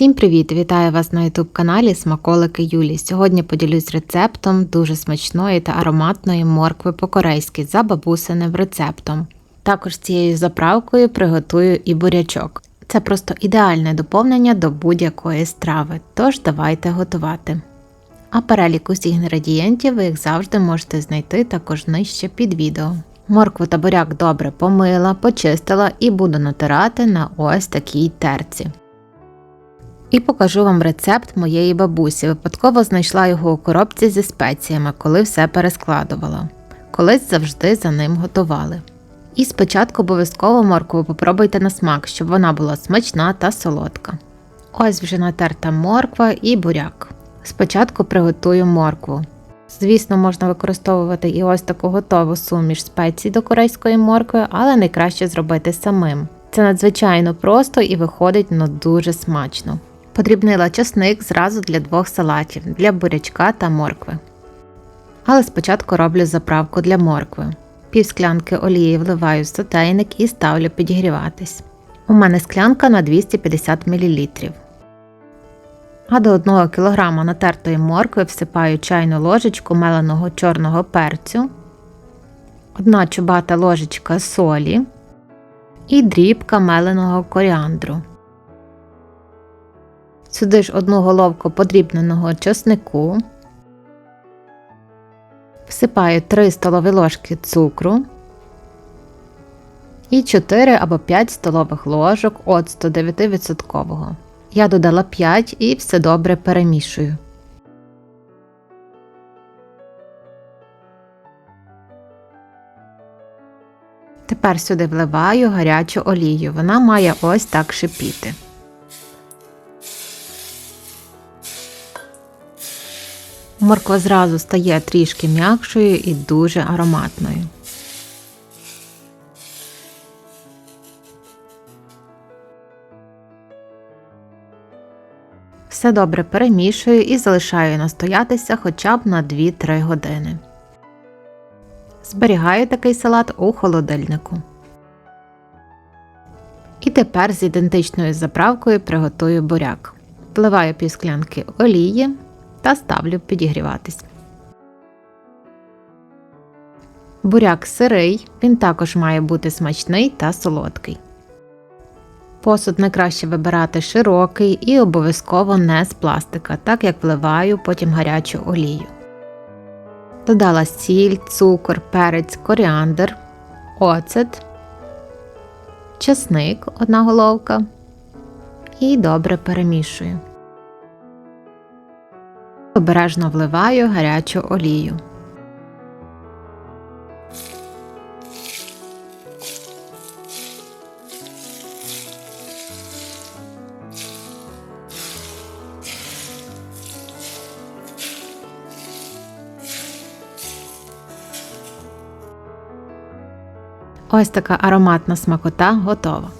Всім привіт! Вітаю вас на youtube каналі Смаколики Юлі. Сьогодні поділюсь рецептом дуже смачної та ароматної моркви по-корейськи за бабусиним рецептом. Також цією заправкою приготую і бурячок. Це просто ідеальне доповнення до будь-якої страви, тож давайте готувати. А перелік усіх інгредієнтів ви, як завжди, можете знайти також нижче під відео. Моркву та буряк добре помила, почистила і буду натирати на ось такій терці. І покажу вам рецепт моєї бабусі. Випадково знайшла його у коробці зі спеціями, коли все перескладувала. Колись завжди за ним готували. І спочатку обов'язково моркву попробуйте на смак, щоб вона була смачна та солодка. Ось вже натерта морква і буряк. Спочатку приготую моркву. Звісно, можна використовувати і ось таку готову суміш спецій до корейської моркви, але найкраще зробити самим. Це надзвичайно просто і виходить ну, дуже смачно. Подрібнила часник зразу для двох салатів для бурячка та моркви. Але спочатку роблю заправку для моркви. Пів склянки олії вливаю в сотейник і ставлю підігріватись. У мене склянка на 250 мл. А до 1 кг натертої моркви всипаю чайну ложечку меленого чорного перцю, 1 чубата ложечка солі і дрібка меленого коріандру. Сюди ж одну головку подрібненого чеснику, всипаю 3 столові ложки цукру і 4 або 5 столових ложок оцту 9%. Я додала 5 і все добре перемішую. Тепер сюди вливаю гарячу олію. Вона має ось так шипіти. Морква зразу стає трішки м'якшою і дуже ароматною. Все добре перемішую і залишаю настоятися хоча б на 2-3 години. Зберігаю такий салат у холодильнику. І тепер з ідентичною заправкою приготую буряк. Вливаю пів склянки олії та ставлю підігріватись. Буряк сирий, він також має бути смачний та солодкий. Посуд найкраще вибирати широкий і обов'язково не з пластика, так як вливаю потім гарячу олію. Додала сіль, цукор, перець, коріандр, оцет, чесник одна головка і добре перемішую. Обережно вливаю гарячу олію. Ось така ароматна смакота готова.